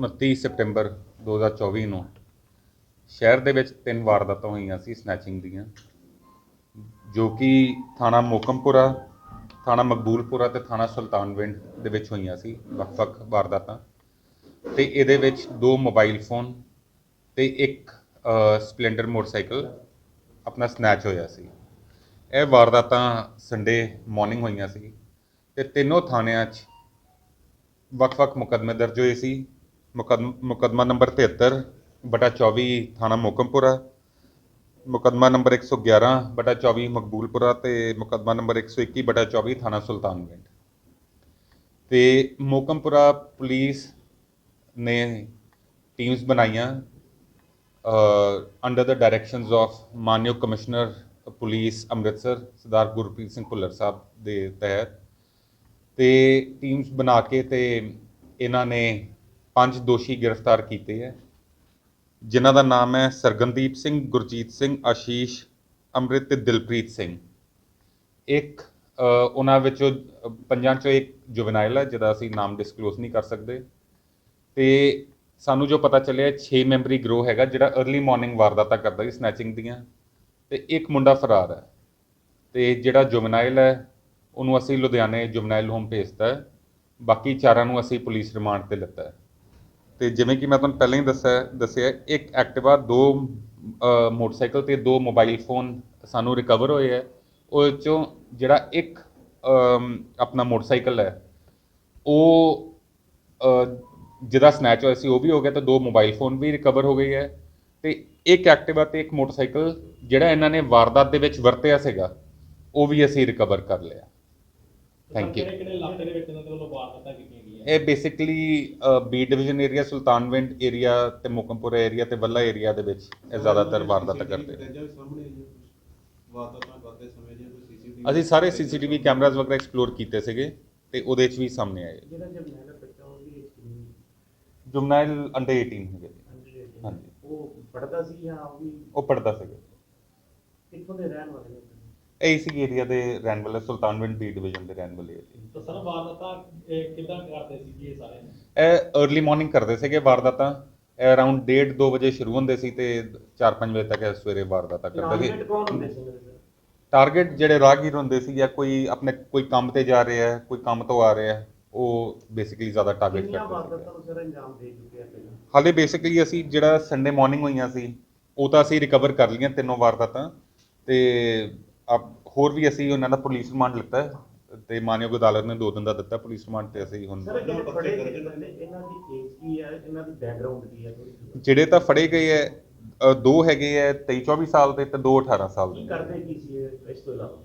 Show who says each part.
Speaker 1: 29 ਸਪਟੈਂਬਰ 2024 ਨੂੰ ਸ਼ਹਿਰ ਦੇ ਵਿੱਚ ਤਿੰਨ ਵਾਰਦਾਤਾਂ ਹੋਈਆਂ ਸੀ ਸਨੈਚਿੰਗ ਦੀਆਂ, ਜੋ ਕਿ ਥਾਣਾ ਮੋਕਮਪੁਰਾ, ਥਾਣਾ ਮਕਬੂਲਪੁਰਾ ਤੇ ਥਾਣਾ ਸੁਲਤਾਨਵਿੰਡ ਦੇ ਵਿੱਚ ਹੋਈਆਂ ਸੀ ਵੱਖ-ਵੱਖ ਵਾਰਦਾਤਾਂ। ਤੇ ਇਹਦੇ ਵਿੱਚ ਦੋ ਮੋਬਾਈਲ ਫੋਨ ਤੇ ਇੱਕ ਸਪਲੈਂਡਰ ਮੋਟਰਸਾਈਕਲ ਆਪਣਾ ਸਨੈਚ ਹੋਇਆ ਸੀ। ਇਹ ਵਾਰਦਾਤਾਂ ਸੰਡੇ ਮਾਰਨਿੰਗ ਹੋਈਆਂ ਸੀ ਤੇ ਤਿੰਨੋਂ ਥਾਣਿਆਂ 'ਚ ਵੱਖ-ਵੱਖ ਮੁਕੱਦਮੇ ਦਰਜ ਹੋਏ ਸੀ। ਮੁਕੱਦਮ- ਮੁਕੱਦਮਾ ਨੰਬਰ 73 ਬਟਾ 24 ਥਾਣਾ ਮੋਕਮਪੁਰਾ ਮੁਕੱਦਮਾ ਨੰਬਰ 111 ਬਟਾ 24 ਮਕਬੂਲਪੁਰਾ ਤੇ ਮੁਕੱਦਮਾ ਨੰਬਰ 121 ਬਟਾ 24 ਥਾਣਾ ਸੁਲਤਾਨਗੰਜ ਤੇ ਮੋਕਮਪੁਰਾ ਪੁਲਿਸ ਨੇ ਟੀਮਸ ਬਣਾਈਆਂ ਅੰਡਰ ਦ ਡਾਇਰੈਕਸ਼ਨਸ ਆਫ ਮਾਨਯੋਗ ਕਮਿਸ਼ਨਰ ਪੁਲਿਸ ਅੰਮ੍ਰਿਤਸਰ, ਸਰਦਾਰ ਗੁਰਪ੍ਰੀਤ ਸਿੰਘ ਭੁੱਲਰ ਸਾਹਿਬ ਦੇ ਤਹਿਤ। ਤੇ ਟੀਮਸ ਬਣਾ ਕੇ ਤੇ ਇਹਨਾਂ ਨੇ ਪੰਜ ਦੋਸ਼ੀ ਗ੍ਰਿਫਤਾਰ ਕੀਤੇ ਹੈ। ਜਿਨ੍ਹਾਂ ਦਾ ਨਾਮ ਹੈ ਸਰਗਨਦੀਪ ਸਿੰਘ, ਗੁਰਜੀਤ ਸਿੰਘ, ਆਸ਼ੀਸ਼, ਅੰਮ੍ਰਿਤ ਤੇ ਦਿਲਪ੍ਰੀਤ ਸਿੰਘ। ਇੱਕ ਉਹਨਾਂ ਵਿੱਚੋਂ ਪੰਜਾਂ ਚੋਂ ਇੱਕ ਜੁਵਨਾਈਲ ਹੈ, ਜਿਹਦਾ ਅਸੀਂ ਨਾਮ ਡਿਸਕਲੋਜ਼ ਨਹੀਂ ਕਰ ਸਕਦੇ। ਤੇ ਸਾਨੂੰ ਜੋ ਪਤਾ ਚੱਲਿਆ 6 ਮੈਂਬਰੀ ਗਰੋਹ ਹੈਗਾ, ਜਿਹੜਾ अर्ਲੀ ਮਾਰਨਿੰਗ ਵਾਰਦਾਤਾਂ ਕਰਦਾ ਸੀ ਸਨੈਚਿੰਗ ਦੀਆਂ। ਤੇ ਇੱਕ ਮੁੰਡਾ ਫਰਾਰ ਹੈ। ਤੇ ਜਿਹੜਾ ਜੁਵਨਾਈਲ ਹੈ, ਉਹਨੂੰ ਅਸੀਂ ਲੁਧਿਆਣੇ ਜੁਵਨਾਈਲ ਹੋਮ ਭੇਜਤਾ ਬਾਕੀ ਚਾਰਾਂ ਨੂੰ ਅਸੀਂ ਪੁਲਿਸ ਰਿਮਾਂਡ ਤੇ ਲਿੱਤਾ ਹੈ। ਤੇ ਜਿਵੇਂ ਕਿ ਮੈਂ ਤੁਹਾਨੂੰ ਪਹਿਲਾਂ ਹੀ ਦੱਸਿਆ ਦੱਸਿਆ, ਇੱਕ ਐਕਟਿਵਾ, ਦੋ ਮੋਟਰਸਾਈਕਲ ਤੇ ਦੋ ਮੋਬਾਈਲ ਫੋਨ ਸਾਨੂੰ ਰਿਕਵਰ ਹੋਏ ਹੈ ਉਹ ਚੋਂ ਜਿਹੜਾ ਇੱਕ ਆਪਣਾ ਮੋਟਰਸਾਈਕਲ ਹੈ, ਉਹ ਜਿਹਦਾ ਸਨੈਚ ਹੋਇਆ ਸੀ, ਉਹ ਵੀ ਹੋ ਗਿਆ ਤੇ ਦੋ ਮੋਬਾਈਲ ਫੋਨ ਵੀ ਰਿਕਵਰ ਹੋ ਗਏ ਹੈ ਤੇ ਇੱਕ ਐਕਟਿਵਾ ਤੇ ਇੱਕ ਮੋਟਰਸਾਈਕਲ ਜਿਹੜਾ ਇਹਨਾਂ ਨੇ ਵਾਰਦਾਤ ਦੇ ਵਿੱਚ ਵਰਤਿਆ ਸੀਗਾ, ਉਹ ਵੀ ਅਸੀਂ ਰਿਕਵਰ ਕਰ ਲਿਆ। ਥੈਂਕ ਯੂ
Speaker 2: ਕਿਹੜੇ ਕਿਹੜੇ ਇਲਾਕੇ ਦੇ ਵਿੱਚ ਇਹਨਾਂ ਦੇ ਵੱਲੋਂ ਵਾਰਦਾਤਾਂ ਕੀਤੀਆਂ ਗਈਆਂ?
Speaker 1: ਇਹ basically B division area Sultanwind area ਤੇ ਮੁਕਮਪੁਰਾ ਏਰੀਆ ਤੇ ਵੱਲਾ ਏਰੀਆ ਦੇ ਵਿੱਚ ਇਹ ਜ਼ਿਆਦਾਤਰ ਵਾਰਦਾਤਾਂ ਕਰਦੇ ਨੇ।
Speaker 3: ਵਾਰਦਾਤਾਂ ਕਰਦੇ ਸਮੇਂ ਦੀਆਂ ਕੋਈ ਸੀਸੀਟੀਵੀ
Speaker 1: ਅਸੀਂ ਸਾਰੇ ਸੀਸੀਟੀਵੀ ਕੈਮਰਾਜ਼ ਵਗੈਰਾ ਐਕਸਪਲੋਰ ਕੀਤੇ ਸੀਗੇ ਤੇ ਉਹਦੇ 'ਚ ਵੀ ਸਾਹਮਣੇ ਆਏ।
Speaker 4: ਜਿਹੜਾ ਜਬ ਮਹਿਲਾ ਬੱਚਾ ਉਹਦੀ
Speaker 1: ਜੁਮਨਾਈਲ ਅੰਡਰ 18 ਹੈਗੇ? ਹਾਂਜੀ।
Speaker 4: ਉਹ ਪੜਦਾ ਸੀ ਜਾਂ ਉਹ ਵੀ
Speaker 1: ਉਹ ਪੜਦਾ ਸੀਗਾ।
Speaker 4: ਕਿੱਥੋਂ ਦੇ ਰਹਿਣ ਵਾਲੇ
Speaker 1: ਇਸੀ ਏਰੀਆ ਦੇ ਰਹਿਣ ਵਾਲੇ ਸੁਲਤਾਨਵਿੰਡ ਬੀ ਡਿਵੀਜ਼ਨ ਦੇ ਰਹਿਣ ਵਾਲੇ ਏਰੀਆ
Speaker 2: ਤਾਂ ਸਰ ਵਾਰਦਾਤਾਂ ਇਹ ਕਿੱਦਾਂ ਕਰਦੇ ਸੀ ਜੀ ਇਹ ਸਾਰੇ
Speaker 1: ਇਹ अर्ਲੀ ਮਾਰਨਿੰਗ ਕਰਦੇ ਸੀਗੇ ਵਾਰਦਾਤਾਂ। ਅਰਾਊਂਡ 1:30 2 ਵਜੇ ਸ਼ੁਰੂ ਹੁੰਦੇ ਸੀ ਤੇ 4-5 ਵਜੇ ਤੱਕ ਇਹ ਸਵੇਰੇ ਵਾਰਦਾਤਾਂ ਕਰਦੇ ਸੀ।
Speaker 4: ਟਾਰਗੇਟ ਕੌਣ ਹੁੰਦੇ ਸੀ ਇਹਨਾਂ ਦੇ
Speaker 1: ਟਾਰਗੇਟ ਜਿਹੜੇ ਰਾਹਗੀਰ ਹੁੰਦੇ ਸੀ ਜਾਂ ਕੋਈ ਆਪਣੇ ਕੋਈ ਕੰਮ ਤੇ ਜਾ ਰਿਹਾ ਹੈ ਕੋਈ ਕੰਮ ਤੋਂ ਆ ਰਿਹਾ ਹੈ ਉਹ ਬੇਸਿਕਲੀ ਜ਼ਿਆਦਾ ਟਾਰਗੇਟ ਕਰਦੇ
Speaker 4: ਵਾਰਦਾਤਾਂ
Speaker 1: ਸੀ
Speaker 4: ਨੂੰ ਸਰ ਅੰਜਾਮ ਦੇ ਚੁੱਕੇ ਆ ਪਹਿਲਾਂ?
Speaker 1: ਹਾਲੇ ਬੇਸਿਕਲੀ ਅਸੀਂ ਜਿਹੜਾ ਸੰਡੇ ਮਾਰਨਿੰਗ ਹੋਈਆਂ ਸੀ ਉਹ ਤਾਂ ਅਸੀਂ ਰਿਕਵਰ ਕਰ ਲਈਆਂ ਤਿੰਨੋਂ ਵਾਰਦਾਤਾਂ। ਤੇ ਅਬ ਹੋਰ ਵੀ ਅਸੀਂ ਉਹਨਾਂ ਦਾ ਪੁਲਿਸ ਰਿਮਾਂਡ ਲਿੱਤਾ ਹੈ ਤੇ ਮਾਨਯੋਗ ਅਦਾਲਤ ਨੇ ਦੋ ਦਿਨ ਦਾ ਦਿੱਤਾ ਪੁਲਿਸ ਰਿਮਾਂਡ ਤੇ ਅਸੀਂ ਹੁਣ
Speaker 4: ਸਰ ਜਿਹੜੇ ਫੜੇ ਗਏ ਬੰਦੇ ਇਹਨਾਂ ਦੀ ਏਜ ਕੀ ਹੈ ਇਹਨਾਂ ਦੀ ਬੈਕਗ੍ਰਾਉਂਡ ਕੀ ਹੈ ਥੋੜੀ ਜਿਹੀ
Speaker 1: ਜਿਹੜੇ ਤਾਂ ਫੜੇ ਗਏ ਹੈ ਅ, ਦੋ ਹੈਗੇ ਹੈ 23 24 ਸਾਲ ਦੇ ਤੇ ਦੋ 18 ਸਾਲ
Speaker 4: ਕੀ
Speaker 1: ਦੇ
Speaker 4: ਕਰਦੇ ਕੀ ਸੀ ਇਹ ਇਸ ਤੋਂ ਇਲਾਵਾ?